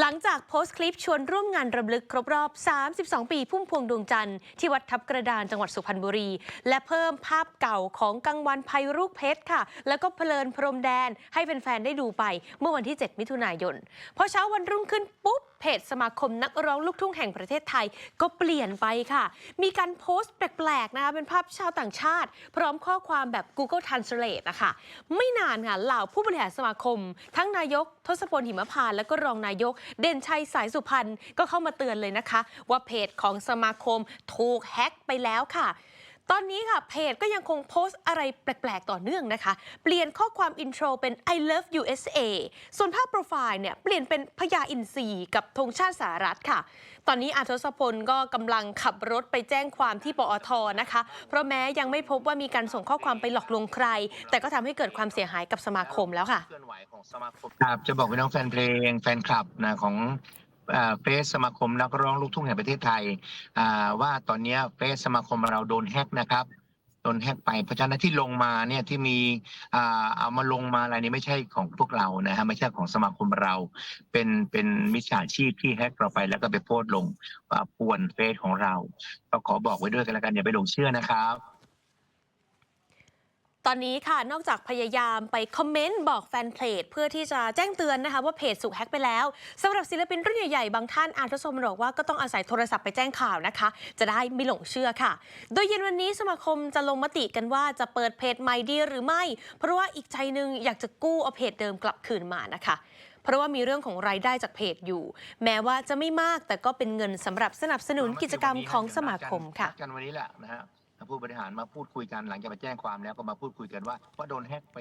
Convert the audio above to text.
หลังจากโพสต์คลิปชวนร่วมงานรำลึกครบรอบ 32 ปีพุ่มพวงดวงจันทร์ที่วัดทับกระดานจังหวัดสุพรรณบุรี และเพิ่มภาพเก่าของกังวันภัยลูกเพชรค่ะ แล้วก็เพลินพรมแดนให้แฟนๆได้ดูไปเมื่อวันที่ 7 มิถุนายนพอเช้าวันรุ่งขึ้นปุ๊บเพจสมาคมนักร้องลูกทุ่งแห่งประเทศไทย ก็เปลี่ยนไปค่ะ มีการโพสต์แปลกๆนะคะเป็นภาพชาวต่างชาติ พร้อมข้อความแบบ Google Translate นะคะไม่นานค่ะเหล่าผู้บริหารสมาคม ทั้งนายกทศพลหิมพานและก็รองนายก เด่นชัยสายสุพรรณก็เข้ามาเตือนเลยนะคะ ว่าเพจของสมาคมถูกแฮ็กไปแล้วค่ะ ตอนนี้ค่ะเพจก็ยังคงโพสต์อะไรแปลก ๆ ต่อเนื่องนะคะ เปลี่ยนข้อความอินโทรเป็น I love USA ส่วนภาพโปรไฟล์เนี่ยเปลี่ยนเป็นพญาอินทรีกับธงชาติสหรัฐค่ะ ตอนนี้อาทศพลก็กำลังขับรถไปแจ้งความที่ปอทนะคะ เพราะแม้ยังไม่พบว่ามีการส่งข้อความไปหลอกลวงใคร แต่ก็ทำให้เกิดความเสียหายกับสมาคมแล้วค่ะเคลื่อนไหวของสมาคมครับจะบอกพี่น้องแฟนเพลงแฟนคลับนะของ เฟซสมาคมนักร้องลูกทุ่งแห่งประเทศไทยว่าตอนนี้เฟซสมาคมเราโดนแฮกนะครับโดนแฮกไปเพราะฉะนั้นที่ลงมาเนี่ยที่มีเอามาลงมาอะไรนี่ไม่ใช่ของพวกเรานะฮะไม่ใช่ของสมาคมเรา เป็นเป็นมิจฉาชีพที่แฮกเราไปแล้วก็ไปโพสต์ลงป่วนเฟซของเรา ก็ขอบอกไว้ด้วยกันแล้วกันอย่าไปหลงเชื่อนะครับ ตอนนี้ค่ะนอกจากพยายามไปคอมเมนต์บอกแฟนเพจเพื่อที่จะแจ้งเตือนนะคะว่าเพจถูกแฮ็กไปแล้วสำหรับศิลปินรุ่นใหญ่ๆ บางท่านอาจจะชมบอกว่าก็ต้องอาศัยโทรศัพท์ไปแจ้งข่าวนะคะ จะได้ไม่หลงเชื่อค่ะ โดยเย็นวันนี้สมาคมจะลงมติกันว่าจะเปิดเพจใหม่ดีหรือไม่ เพราะว่าอีกใจหนึงอยากจะกู้เอาเพจเดิมกลับคืนมานะคะเพราะว่ามีเรื่องของรายได้จากเพจอยู่ แม้ว่าจะไม่มากแต่ก็เป็นเงินสำหรับสนับสนุนกิจกรรมของสมาคมค่ะกันวันนี้แหละนะฮะ ผู้บริหารมาพูดคุยกันหลังจากไปแจ้งความแล้วก็มาพูดคุยกันว่าว่าโดนแฮ็กไป